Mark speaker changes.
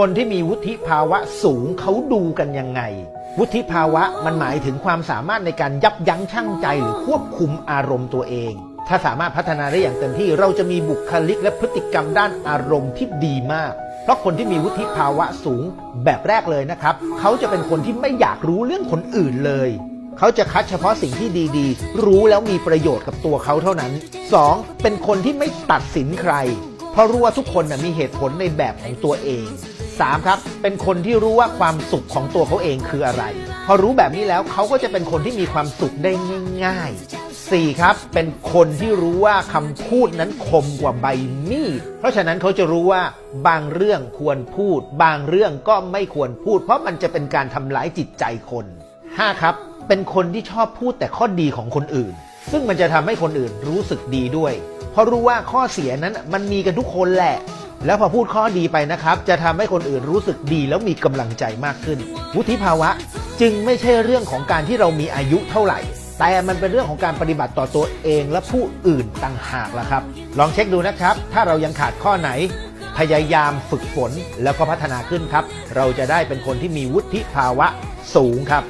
Speaker 1: คนที่มีวุฒิภาวะสูงเขาดูกันยังไง วุฒิภาวะมันหมายถึงความสามารถในการยับยั้งชั่งใจหรือควบคุมอารมณ์ตัวเอง ถ้าสามารถพัฒนาได้อย่างเต็มที่เราจะมีบุคลิกและพฤติกรรมด้านอารมณ์ที่ดีมาก เพราะคนที่มีวุฒิภาวะสูงแบบแรกเลยนะครับ เขาจะเป็นคนที่ไม่อยากรู้เรื่องคนอื่นเลย เขาจะคัดเฉพาะสิ่งที่ดีๆ รู้แล้วมีประโยชน์กับตัวเขาเท่านั้น 2. เป็นคนที่ไม่ตัดสินใคร เพราะรู้ว่าทุกคนนะมีเหตุผลในแบบของตัวเอง 3. ครับ เป็นคนที่รู้ว่าความสุขของตัวเขาเองคืออะไร พอรู้แบบนี้แล้วเขาก็จะเป็นคนที่มีความสุขได้ง่ายๆ 4. ครับ เป็นคนที่รู้ว่าคำพูดนั้นคมกว่าใบมีด เพราะฉะนั้นเขาจะรู้ว่าบางเรื่องควรพูด บางเรื่องก็ไม่ควรพูด เพราะมันจะเป็นการทำร้ายจิตใจคน 5. ครับ เป็นคนที่ชอบพูดแต่ข้อดีของคนอื่น ซึ่งมันจะทำให้คนอื่นรู้สึกดีด้วย เพราะรู้ว่าข้อเสียนั้นมันมีกันทุกคนแหละ แล้วพอพูดข้อดีไปนะครับ จะทำให้คนอื่นรู้สึกดีแล้วมีกำลังใจมากขึ้น วุฒิภาวะจึงไม่ใช่เรื่องของการที่เรามีอายุเท่าไหร่ แต่มันเป็นเรื่องของการปฏิบัติต่อตัวเองและผู้อื่นต่างหากละครับ ลองเช็คดูนะครับ ถ้าเรายังขาดข้อไหน พยายามฝึกฝนแล้วก็พัฒนาขึ้นครับ เราจะได้เป็นคนที่มีวุฒิภาวะสูงครับ